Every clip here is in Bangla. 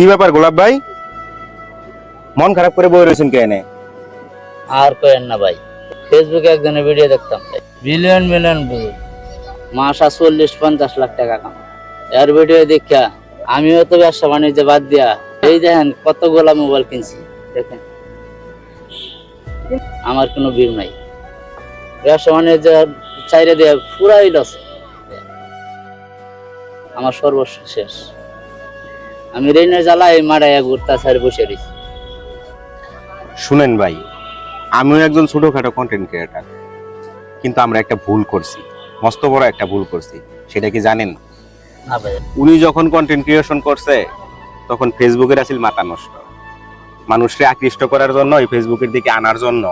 কি ব্যাপার গোলাপ ভাই? মন খারাপ করে বই রয়েছেন কেন? আর করেন না ভাই। ফেসবুকে একজনের ভিডিও দেখতাম। মিলিয়ন মিলিয়ন ভিউ মাসা চল্লিশ, পঞ্চাশ লাখ টাকা কাম এর ভিডিও দেখা আমিও তো ব্যবসা বাণিজ্য বাদ দিয়া, এই দেখেন কতগুলা মোবাইল কিনছি, দেখেন। আমার কোনো ভিউ নাই। ব্যবসা বাণিজ্য চাইরে দিয়ে পুরাই লস আমার সর্বস্ব আমি রেনের জ্বালায় মারাইয়া বসে রয়েছি শুনেন ভাই আমিও একজন ছোটখাটো কন্টেন্ট ক্রিয়েটার কিন্তু আমরা একটা ভুল করছি মস্ত বড় একটা ভুল করছি সেটা কি জানেন? না ভাই। উনি যখন কন্টেন্ট ক্রিয়েশন করছে তখন ফেসবুকের আছিল মাথা নষ্ট। মানুষকে আকৃষ্ট করার জন্য এই ফেসবুকের দিকে আনার জন্য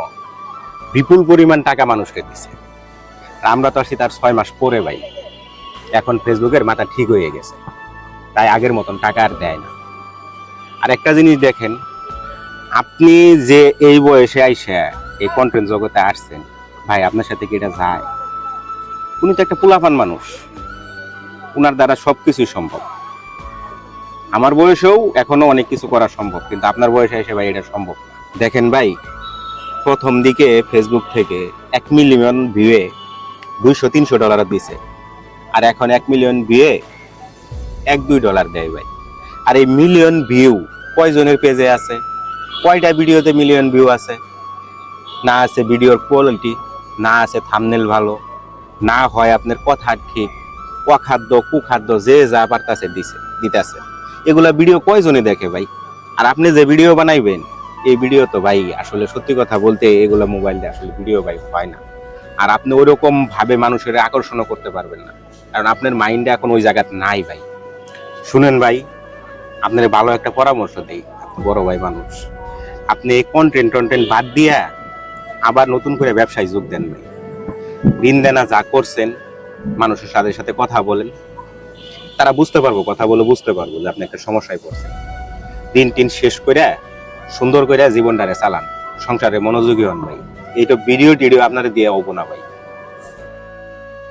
বিপুল পরিমাণ টাকা মানুষকে দিছে। আমরা তো আসি তার ছয় মাস পরে ভাই এখন ফেসবুকের মাথা ঠিক হয়ে গেছে। তাই আগের মতন টাকা আর দেয় না। আর একটা জিনিস দেখেন, আপনি যে এই বয়সে আইসা এই কন্টেন্ট জগতে আসছেন, ভাই, আপনার সাথে কি এটা যায়? উনি তো একটা পোলাপান মানুষ। উনার দ্বারা সবকিছুই সম্ভব। আমার বয়সেও এখনও অনেক কিছু করা সম্ভব, কিন্তু আপনার বয়সে এসে ভাই এটা সম্ভব দেখেন ভাই, প্রথম দিকে ফেসবুক থেকে এক মিলিয়ন ভিউয়ে দুইশো, তিনশো ডলার দিছে। আর এখন এক মিলিয়ন ভিউয়ে এক, দুই ডলার দেয় ভাই। আর এই মিলিয়ন ভিউ কয়জনের পেজে আছে? কয়টা ভিডিওতে মিলিয়ন ভিউ আছে? না আছে ভিডিওর কোয়ালিটি না আছে থামনেল ভালো, না হয় আপনার কথা ঠিক অখাদ্য, কুখাদ্য, যে যা পারতাছে দিছে, দিতেছে। এগুলা ভিডিও কয়জনে দেখে ভাই? আর আপনি যে ভিডিও বানাইবেন, এই ভিডিও তো ভাই আসলে সত্যি কথা বলতে এগুলা মোবাইল আসলে ভিডিও ভাই হয় না। আর আপনি ওইরকম ভাবে মানুষের আকর্ষণও করতে পারবেন না। কারণ আপনার মাইন্ডে এখন ওই জায়গাতে নাই ভাই। শুনেন ভাই, আপনার ভালো একটা পরামর্শ দেই আপনি বড় ভাই মানুষ। আপনি কন্টেন্ট টন্টেন্ট বাদ দিয়া আবার নতুন করে ব্যবসায় যোগ দেন ভাই। দিন যা করছেন, মানুষের সাথে সাথে কথা বলেন। তারা বুঝতে পারব, কথা বলে বুঝতে পারব যে আপনি একটা সমস্যায় পড়ছেন। দিন টিন শেষ করে সুন্দর করে জীবনটারে চালান, সংসারে মনোযোগী হন ভাই। এইটা ভিডিও টিডিও আপনারা দিয়ে হব না ভাই।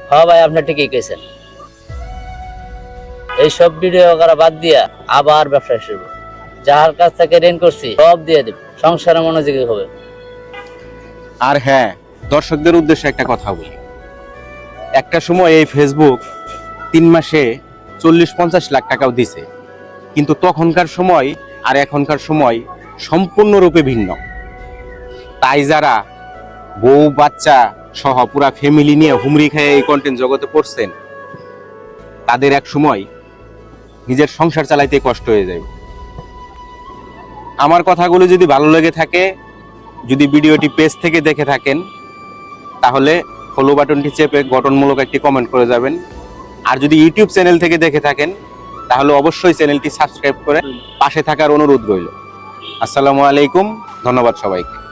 হ্যাঁ ভাই, আপনি ঠিকই কেছেন এই সব ভিডিও করা বাদ দিয়া আবার ব্যবসা শুরু যার কাছ থেকে ঋণ করছি, সব দিয়ে দেব। সংসারে মনোযোগী হবে। আর হ্যাঁ দর্শকদের উদ্দেশ্যে একটা কথা বলি। একটা সময় এই ফেসবুক তিন মাসে চল্লিশ পঞ্চাশ লাখ টাকাও দিছে। কিন্তু তখনকার সময় আর এখনকার সময় সম্পূর্ণরূপে ভিন্ন। তাই যারা বউ, বাচ্চা সহ পুরা ফ্যামিলি নিয়ে হুমরি খেয়ে এই কন্টেন্ট জগতে পড়ছেন, তাদের এক সময় নিজের সংসার চালাইতে কষ্ট হয়ে যাবে আমার কথাগুলো যদি ভালো লেগে থাকে, যদি ভিডিওটি পেজ থেকে দেখে থাকেন, তাহলে ফলো বাটনটি চেপে গঠনমূলক একটি কমেন্ট করে যাবেন। আর যদি ইউটিউব চ্যানেল থেকে দেখে থাকেন, তাহলে অবশ্যই চ্যানেলটি সাবস্ক্রাইব করে পাশে থাকার অনুরোধ রইল। আসসালামু আলাইকুম, ধন্যবাদ সবাইকে।